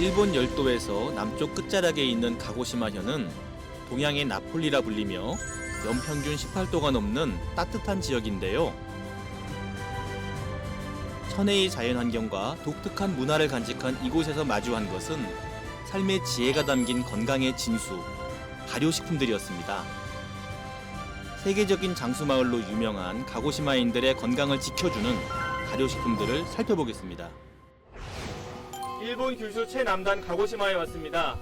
일본 열도에서 남쪽 끝자락에 있는 가고시마현은 동양의 나폴리라 불리며 연평균 18도가 넘는 따뜻한 지역인데요. 천혜의 자연환경과 독특한 문화를 간직한 이곳에서 마주한 것은 삶의 지혜가 담긴 건강의 진수, 발효식품들이었습니다. 세계적인 장수마을로 유명한 가고시마인들의 건강을 지켜주는 발효식품들을 살펴보겠습니다. 일본 규슈 최남단 가고시마에 왔습니다.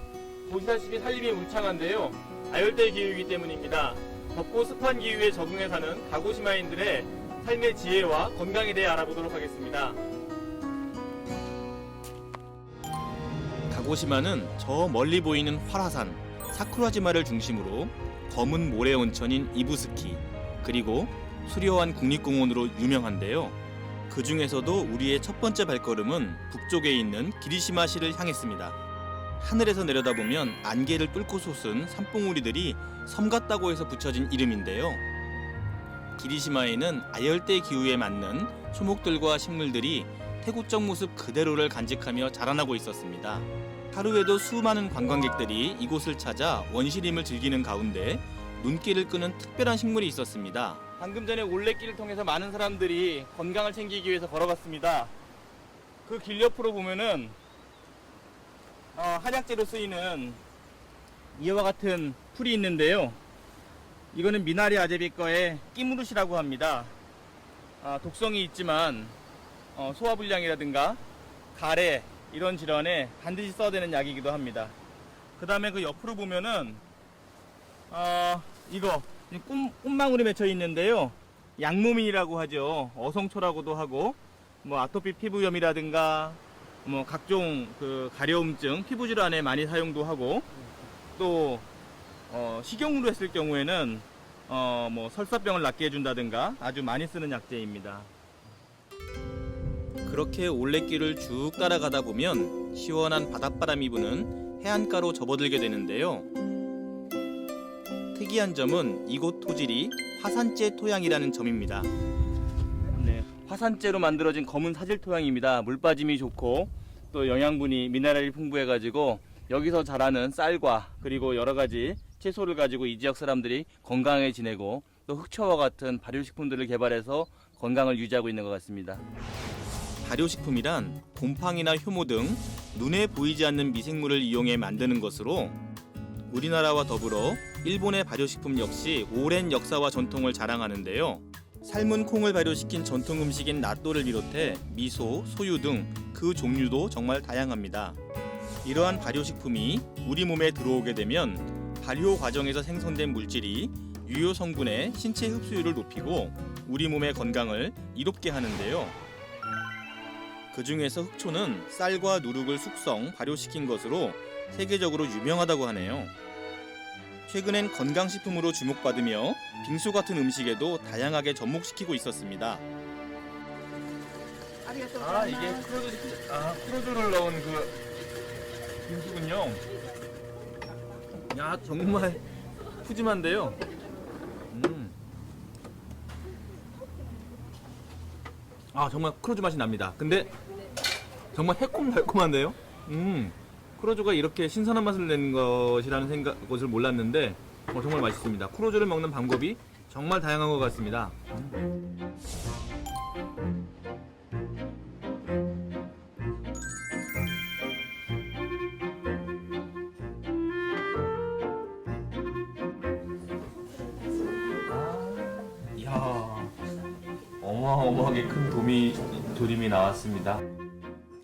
보시다시피 산림이 울창한데요. 아열대 기후이기 때문입니다. 덥고 습한 기후에 적응해 사는 가고시마인들의 삶의 지혜와 건강에 대해 알아보도록 하겠습니다. 가고시마는 저 멀리 보이는 활화산 사쿠라지마를 중심으로 검은 모래 온천인 이부스키 그리고 수려한 국립공원으로 유명한데요. 그 중에서도 우리의 첫 번째 발걸음은 북쪽에 있는 기리시마시를 향했습니다. 하늘에서 내려다보면 안개를 뚫고 솟은 산봉우리들이 섬 같다고 해서 붙여진 이름인데요. 기리시마에는 아열대 기후에 맞는 초목들과 식물들이 태국적 모습 그대로를 간직하며 자라나고 있었습니다. 하루에도 수많은 관광객들이 이곳을 찾아 원시림을 즐기는 가운데 눈길을 끄는 특별한 식물이 있었습니다. 방금 전에 올레길을 통해서 많은 사람들이 건강을 챙기기 위해서 걸어갔습니다. 그 길 옆으로 보면은 어, 한약재로 쓰이는 이와 같은 풀이 있는데요. 이거는 미나리 아제비과의 끼무릇이라고 합니다. 아, 독성이 있지만 어, 소화불량이라든가 가래 이런 질환에 반드시 써야 되는 약이기도 합니다. 그 다음에 그 옆으로 보면은 어, 이거 꽃, 꽃망울이 맺혀 있는데요. 양모민이라고 하죠. 어성초라고도 하고 뭐 아토피 피부염이라든가 뭐 각종 그 가려움증, 피부 질환에 많이 사용도 하고 또 어, 식용으로 했을 경우에는 어, 뭐 설사병을 낫게 해준다든가 아주 많이 쓰는 약재입니다. 그렇게 올레길을 쭉 따라가다 보면 시원한 바닷바람이 부는 해안가로 접어들게 되는데요. 특이한 점은 이곳 토질이 화산재 토양이라는 점입니다. 네, 화산재로 만들어진 검은 사질 토양입니다. 물 빠짐이 좋고 또 영양분이 미네랄이 풍부해가지고 여기서 자라는 쌀과 그리고 여러 가지 채소를 가지고 이 지역 사람들이 건강하게 지내고 또 흑초와 같은 발효식품들을 개발해서 건강을 유지하고 있는 것 같습니다. 발효식품이란 곰팡이나 효모 등 눈에 보이지 않는 미생물을 이용해 만드는 것으로 우리나라와 더불어 일본의 발효식품 역시 오랜 역사와 전통을 자랑하는데요. 삶은 콩을 발효시킨 전통 음식인 나또를 비롯해 미소, 소유 등 그 종류도 정말 다양합니다. 이러한 발효식품이 우리 몸에 들어오게 되면 발효 과정에서 생성된 물질이 유효 성분의 신체 흡수율을 높이고 우리 몸의 건강을 이롭게 하는데요. 그 중에서 흑초는 쌀과 누룩을 숙성, 발효시킨 것으로 세계적으로 유명하다고 하네요. 최근엔 건강식품으로 주목받으며 빙수 같은 음식에도 다양하게 접목시키고 있었습니다. 아 이게 크로즈 아 크로즈를 넣은 그 빙수군요. 야 정말 푸짐한데요. 음. 아 정말 크로즈 맛이 납니다. 근데 정말 새콤달콤한데요. 음. 크로즈가 이렇게 신선한 맛을 내는 것이라는 생각 것을 몰랐는데 어, 정말 맛있습니다. 크로즈를 먹는 방법이 정말 다양한 것 같습니다. 음. 이야, 어마어마하게 큰 도미 조림이 나왔습니다.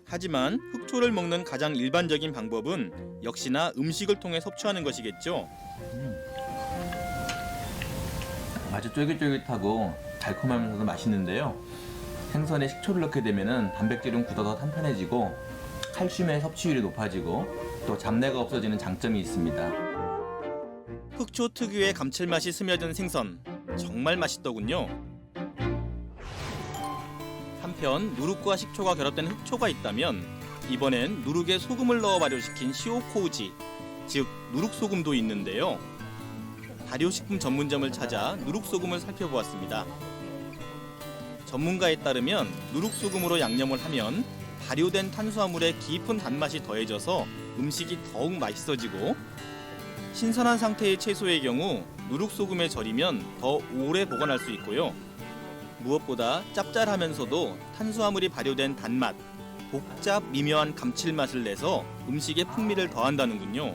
하지만 흑초를 먹는 가장 일반적인 방법은 역시나 음식을 통해 섭취하는 것이겠죠. 아주 쫄깃쫄깃하고 달콤하면서도 맛있는데요. 생선에 식초를 넣게 되면은 단백질은 굳어서 탄탄해지고 칼슘의 섭취율이 높아지고 또 잡내가 없어지는 장점이 있습니다. 흑초 특유의 감칠맛이 스며든 생선 정말 맛있더군요. 한편 누룩과 식초가 결합된 흑초가 있다면 이번엔 누룩에 소금을 넣어 발효시킨 시오코우지 즉 누룩소금도 있는데요. 발효식품 전문점을 찾아 누룩소금을 살펴보았습니다. 전문가에 따르면 누룩소금으로 양념을 하면 발효된 탄수화물에 깊은 단맛이 더해져서 음식이 더욱 맛있어지고 신선한 상태의 채소의 경우 누룩소금에 절이면 더 오래 보관할 수 있고요. 무엇보다 짭짤하면서도 탄수화물이 발효된 단맛, 복잡 미묘한 감칠맛을 내서 음식의 풍미를 더한다는군요.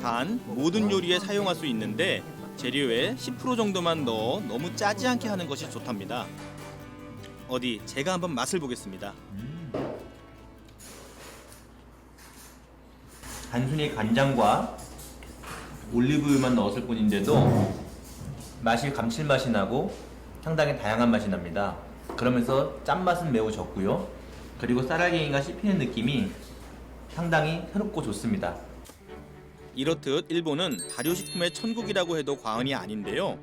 단 모든 요리에 사용할 수 있는데 재료에 10% 정도만 넣어 너무 짜지 않게 하는 것이 좋답니다. 어디 제가 한번 맛을 보겠습니다. 단순히 간장과 올리브유만 넣었을 뿐인데도 맛이 감칠맛이 나고 상당히 다양한 맛이 납니다. 그러면서 짠맛은 매우 적고요. 그리고 쌀알갱이가 씹히는 느낌이 상당히 새롭고 좋습니다. 이렇듯 일본은 발효식품의 천국이라고 해도 과언이 아닌데요.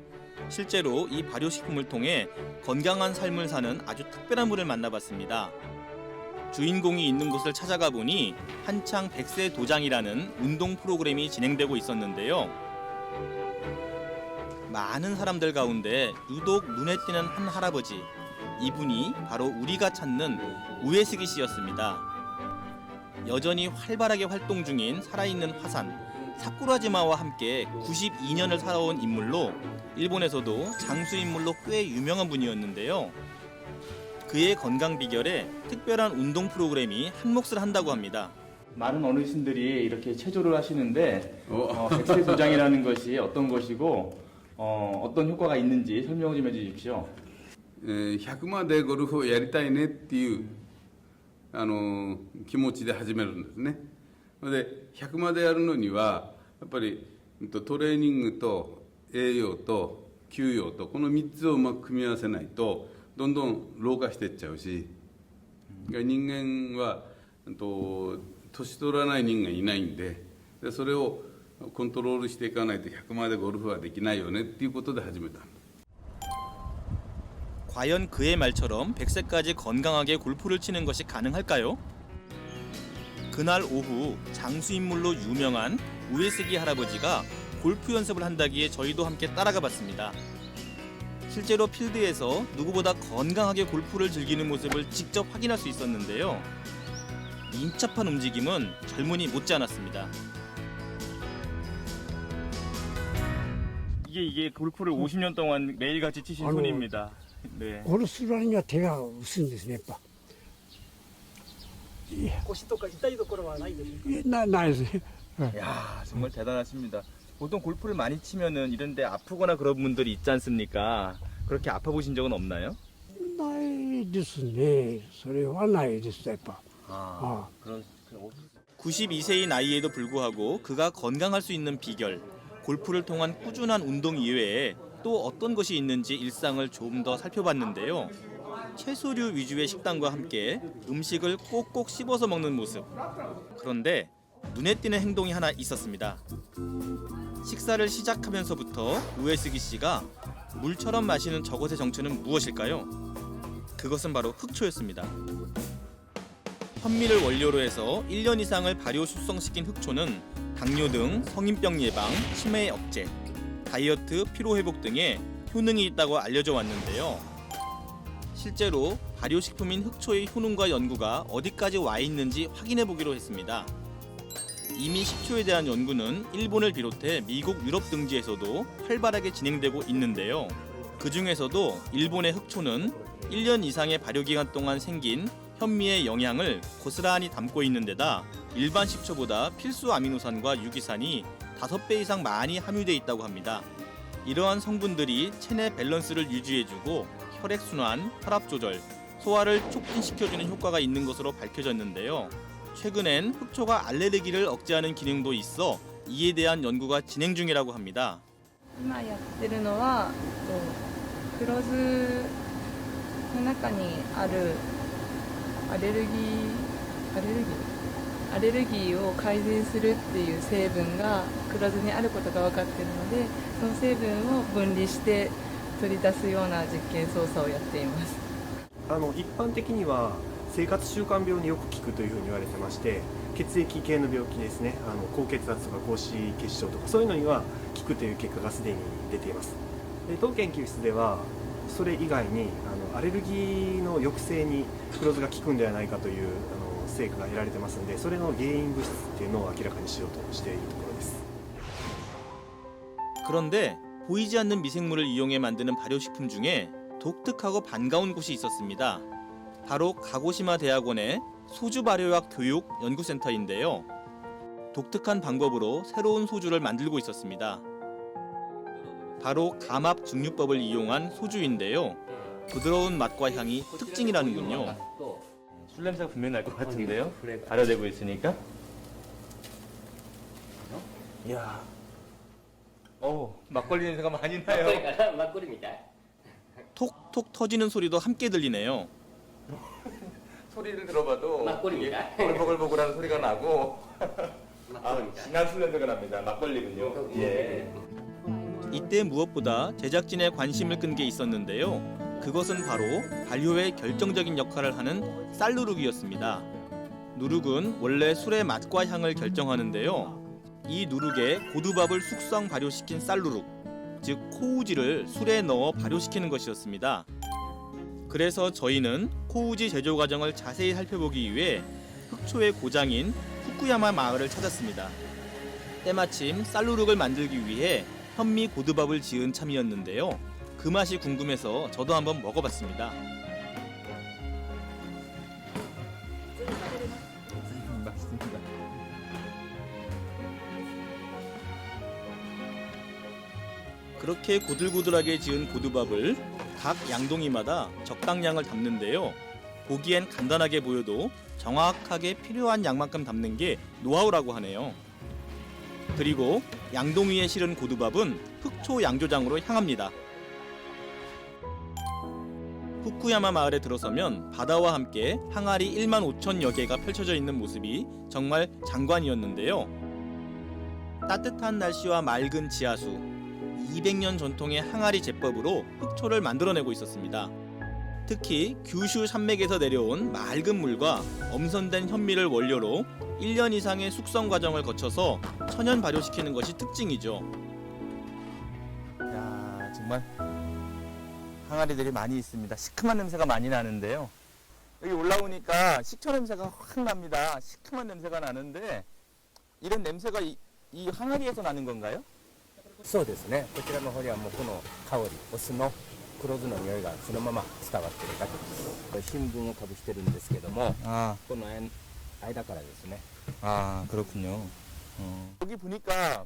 실제로 이 발효식품을 통해 건강한 삶을 사는 아주 특별한 분을 만나봤습니다. 주인공이 있는 곳을 찾아가 보니 한창 백세 도장이라는 운동 프로그램이 진행되고 있었는데요. 많은 사람들 가운데 유독 눈에 띄는 한 할아버지. 이분이 바로 우리가 찾는 우에스기 씨였습니다. 여전히 활발하게 활동 중인 살아있는 화산 사쿠라지마와 함께 92년을 살아온 인물로 일본에서도 장수 인물로 꽤 유명한 분이었는데요. 그의 건강 비결에 특별한 운동 프로그램이 한 몫을 한다고 합니다. 많은 어르신들이 이렇게 체조를 하시는데 어, 백세 도장이라는 것이 어떤 것이고 어, 떤 효과가 있는지 설명 좀 해주십시오. えー100までゴルフをやりたいねっていう、あのー気持ちで始めるんですね。で100までやるのにはやっぱりトレーニングと栄養と休養とこの3つをうまく組み合わせないとどんどん老化していっちゃうし、人間はうんと年取らない人間いないんででそれをコントロールしていかないと100までゴルフはできないよねっていうことで始めたんです 과연 그의 말처럼 100세까지 건강하게 골프를 치는 것이 가능할까요? 그날 오후 장수 인물로 유명한 우에스기 할아버지가 골프 연습을 한다기에 저희도 함께 따라가 봤습니다. 실제로 필드에서 누구보다 건강하게 골프를 즐기는 모습을 직접 확인할 수 있었는데요. 민첩한 움직임은 젊은이 못지않았습니다. 이게 이게 골프를 50년 동안 매일같이 치신. 손입니다. 네. ゴルフする割には手が薄いんですね、やっぱ。腰とか痛いところはないですかいやなないですね。はい 야 정말 대단하십니다. 보통 골프를 많이 치면은 이런데 아프거나 그런 분들이 있지 않습니까? 그렇게 아파 보신 적은 없나요? ないですね。それはないです、やっぱ。 아, 아. 그런 92세의 나이에도 불구하고 그가 건강할 수 있는 비결, 골프를 통한 꾸준한 운동 이외에 또 어떤 것이 있는지 일상을 좀 더 살펴봤는데요. 채소류 위주의 식단과 함께 음식을 꼭꼭 씹어서 먹는 모습. 그런데 눈에 띄는 행동이 하나 있었습니다. 식사를 시작하면서부터 우에스기 씨가 물처럼 마시는 저것의 정체는 무엇일까요? 그것은 바로 흑초였습니다. 현미를 원료로 해서 1년 이상을 발효 숙성시킨 흑초는 당뇨 등 성인병 예방, 치매 억제, 다이어트, 피로 회복 등에 효능이 있다고 알려져 왔는데요. 실제로 발효식품인 흑초의 효능과 연구가 어디까지 와 있는지 확인해 보기로 했습니다. 이미 식초에 대한 연구는 일본을 비롯해 미국, 유럽 등지에서도 활발하게 진행되고 있는데요. 그 중에서도 일본의 흑초는 1년 이상의 발효 기간 동안 생긴 현미의 영양을 고스란히 담고 있는 데다 일반 식초보다 필수 아미노산과 유기산이 5배 이상 많이 함유되어 있다고 합니다. 이러한 성분들이 체내 밸런스를 유지해주고 혈액순환, 혈압 조절, 소화를 촉진시켜주는 효과가 있는 것으로 밝혀졌는데요. 최근엔 흑초가 알레르기를 억제하는 기능도 있어 이에 대한 연구가 진행 중이라고 합니다. 今やってるのはと黒酢の中にあるアレルギーアレルギー アレルギーを改善するっていう成分が黒酢にあることが分かっているのでその成分を分離して取り出すような実験操作をやっています。あの一般的には生活習慣病によく効くというふうに言われてまして血液系の病気ですね。あの高血圧とか高脂血症とかそういうのには効くという結果がすでに出ています。で当研究室ではそれ以外にあのアレルギーの抑制に黒酢が効くんではないかという成果が得られてますのでそれの原因物質っていうのを明らかにしようとしているところです 그런데 보이지 않는 미생물을 이용해 만드는 발효식품 중에 독특하고 반가운 곳이 있었습니다. 바로 가고시마 대학원의 소주 발효학 교육 연구센터인데요. 독특한 방법으로 새로운 소주를 만들고 있었습니다. 바로 감압 증류법을 이용한 소주인데요. 부드러운 맛과 향이 특징이라는군요. 술 냄새가 분명히 날것 아, 같은데요? 발효되고 있으니까. 이야. 어 막걸리 냄새가 많이 나요. 막걸리가 막걸리입니다. 톡톡 터지는 소리도 함께 들리네요. 소리를 들어봐도 막걸리입니다. 이게 벌버글버글하는 소리가 나고 아, 막걸리입니다. 진한 술 냄새가 납니다. 막걸리군요. 예. 예. 이때 무엇보다 제작진의 관심을 끈 게 있었는데요. 그것은 바로 발효에 결정적인 역할을 하는 쌀 누룩이었습니다. 누룩은 원래 술의 맛과 향을 결정하는데요. 이 누룩에 고두밥을 숙성 발효시킨 쌀 누룩, 즉 코우지를 술에 넣어 발효시키는 것이었습니다. 그래서 저희는 코우지 제조 과정을 자세히 살펴보기 위해 흑초의 고장인 후쿠야마 마을을 찾았습니다. 때마침 쌀누룩을 만들기 위해 현미 고두밥을 지은 참이었는데요. 그 맛이 궁금해서 저도 한번 먹어봤습니다. 그렇게 고들고들하게 지은 고두밥을 각 양동이마다 적당량을 담는데요. 보기엔 간단하게 보여도 정확하게 필요한 양만큼 담는 게 노하우라고 하네요. 그리고 양동이에 실은 고두밥은 흑초 양조장으로 향합니다. 후쿠야마 마을에 들어서면 바다와 함께 항아리 1만 5천여 개가 펼쳐져 있는 모습이 정말 장관이었는데요. 따뜻한 날씨와 맑은 지하수, 200년 전통의 항아리 제법으로 흑초를 만들어내고 있었습니다. 특히 규슈 산맥에서 내려온 맑은 물과 엄선된 현미를 원료로 1년 이상의 숙성 과정을 거쳐서 천연 발효시키는 것이 특징이죠. 항아리들이 많이 있습니다. 시큼한 냄새가 많이 나는데요. 여기 올라오니까 식초 냄새가 확 납니다. 시큼한 냄새가 나는데 이런 냄새가 이, 이 항아리에서 나는 건가요? そうですねこちらの方にはもうこの香りお酢の黒酢の匂いがそのまま伝わってるだけですこれ新聞をかぶしてるんですけども 아, この間からですね 아 그렇군요. 여기 보니까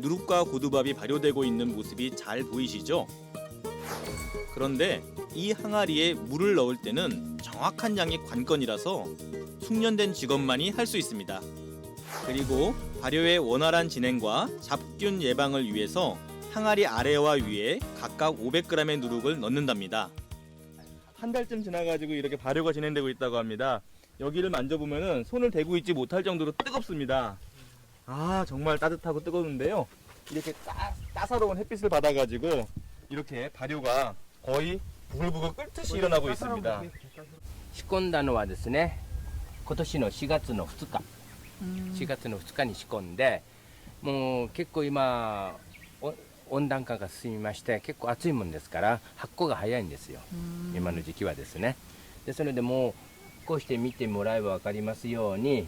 누룩과 고두밥이 발효되고 있는 모습이 잘 보이시죠? 그런데 이 항아리에 물을 넣을 때는 정확한 양이 관건이라서 숙련된 직원만이 할 수 있습니다. 그리고 발효의 원활한 진행과 잡균 예방을 위해서 항아리 아래와 위에 각각 500g의 누룩을 넣는답니다. 한 달쯤 지나가지고 이렇게 발효가 진행되고 있다고 합니다. 여기를 만져보면은 손을 대고 있지 못할 정도로 뜨겁습니다. 아 정말 따뜻하고 뜨거운데요. 이렇게 따, 따사로운 햇빛을 받아가지고 이렇게 발효가 거의 부글부글 끓듯이 일어나고 있습니다. 仕込んだのはですね今年の4月の2日4月の2日に仕込んでもう結構今お温暖化が進みまして結構暑いもんですから発酵が早いんですよ今の時期はですねでそれでもうこうして見てもらえば分かりますように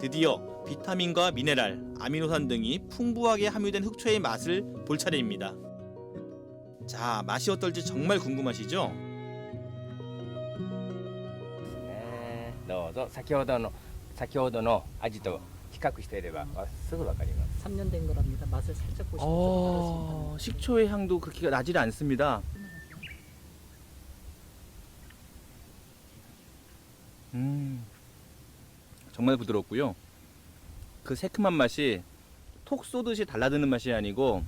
드디어 비타민과 미네랄, 아미노산 등이 풍부하게 함유된 흑초의 맛을 볼 차례입니다. 자, 맛이 어떨지 정말 궁금하시죠? ね どうぞ先ほどの先ほどの味と比較していればあすぐわかります 3년 된 거랍니다. 맛을 살짝 보시면 좀 어, 식초의 향도 그렇게 나질 않습니다. 음, 정말 부드럽고요. 그 새큼한 맛이 톡 쏘듯이 달라드는 맛이 아니고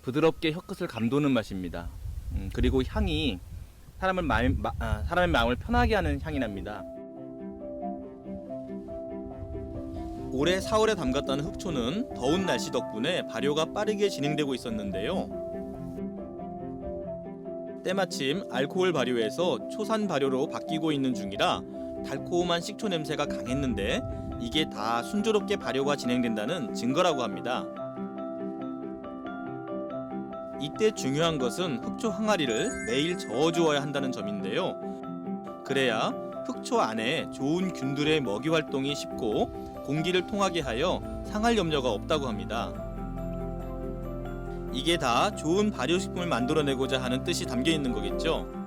부드럽게 혀끝을 감도는 맛입니다. 음, 그리고 향이 사람을 마음, 마- 아, 사람의 마음을 편하게 하는 향이 납니다. 올해 4월에 담갔다는 흑초는 더운 날씨 덕분에 발효가 빠르게 진행되고 있었는데요. 때마침 알코올 발효에서 초산 발효로 바뀌고 있는 중이라 달콤한 식초 냄새가 강했는데 이게 다 순조롭게 발효가 진행된다는 증거라고 합니다. 이때 중요한 것은 흑초 항아리를 매일 저어 주어야 한다는 점인데요. 그래야 흑초 안에 좋은 균들의 먹이 활동이 쉽고 공기를 통하게 하여 상할 염려가 없다고 합니다. 이게 다 좋은 발효식품을 만들어내고자 하는 뜻이 담겨 있는 거겠죠.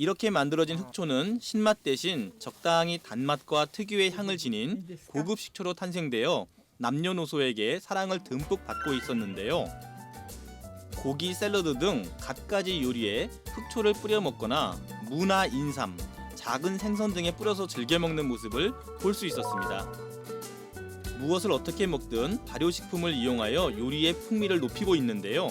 이렇게 만들어진 흑초는 신맛 대신 적당히 단맛과 특유의 향을 지닌 고급 식초로 탄생되어 남녀노소에게 사랑을 듬뿍 받고 있었는데요. 고기 샐러드 등 갖가지 요리에 흑초를 뿌려 먹거나 무나 인삼, 작은 생선 등에 뿌려서 즐겨 먹는 모습을 볼 수 있었습니다. 무엇을 어떻게 먹든 발효식품을 이용하여 요리의 풍미를 높이고 있는데요.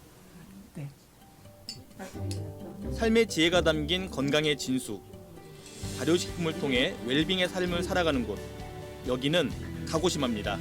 삶의 지혜가 담긴 건강의 진수 발효식품을 통해 웰빙의 삶을 살아가는 곳 여기는 가고심합니다.